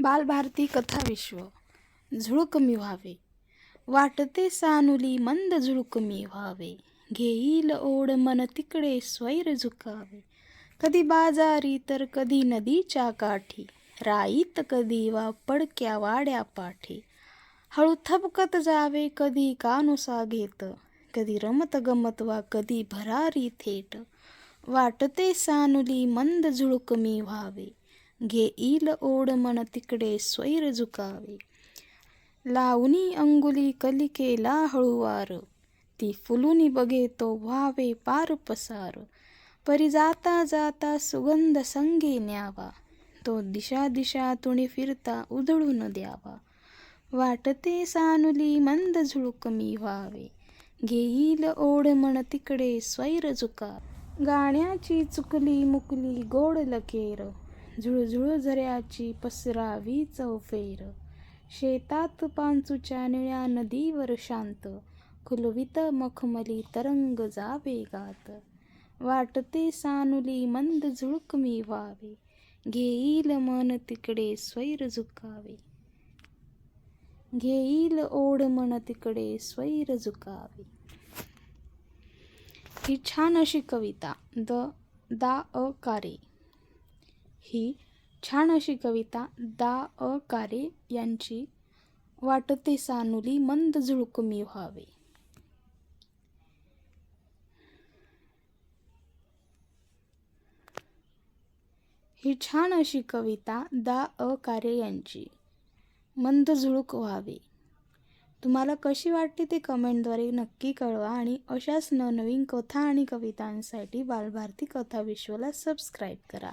बालभारती कथा विश्व. झुळक मी व्हावे वाटते सानुली मंद झुळूक मी व्हावे घेईल ओढ मन तिकडे स्वैर झुकावे. कधी बाजारी तर कधी नदीच्या काठी. राईत कधी वा पडक्या वाड्या पाठी. हळू थपकत जावे कधी कानुसा घेत. कधी रमत गमत वा कधी भरारी थेट. वाटते सानुली मंद झुळक मी व्हावे घेईल ओढ मन तिकडे स्वैर झुकावे. लावणी अंगुली कलिकेला हळुवार. ती फुलुनी बघे तो व्हावे पार पसार. परी जाता जाता सुगंध संगे न्यावा. तो दिशा दिशा तुणी फिरता उधळून द्यावा. वाटते सानुली मंद झुळूक मी व्हावे. घेईल ओढ मन तिकडे स्वैर झुका. गाण्याची चुकली मुकली गोड लकेर. झुळझुळ झऱ्याची पसरावी चौफेर. शेतात पांचूच्या निळ्या नदीवर शांत खुलवित मखमली तरंग जावे गात. वाटते सानुली मंद झुळक मी व्हावे घेईल मन तिकडे स्वैर झुकावे. घेईल ओढ मन तिकडे स्वैर झुकावे. ही छान अशी कविता द दा अ कारे ही छान अशी कविता दा अ कारे यांची वाटते सानुली मंद झुळूक मी व्हावे. ही छान अशी कविता दा अ कारे यांची मंद झुळूक व्हावे. तुम्हाला कशी वाटते ते कमेंटद्वारे नक्की कळवा आणि अशाच नवनवीन कथा आणि कवितांसाठी बालभारती कथा विश्वला सबस्क्राईब करा.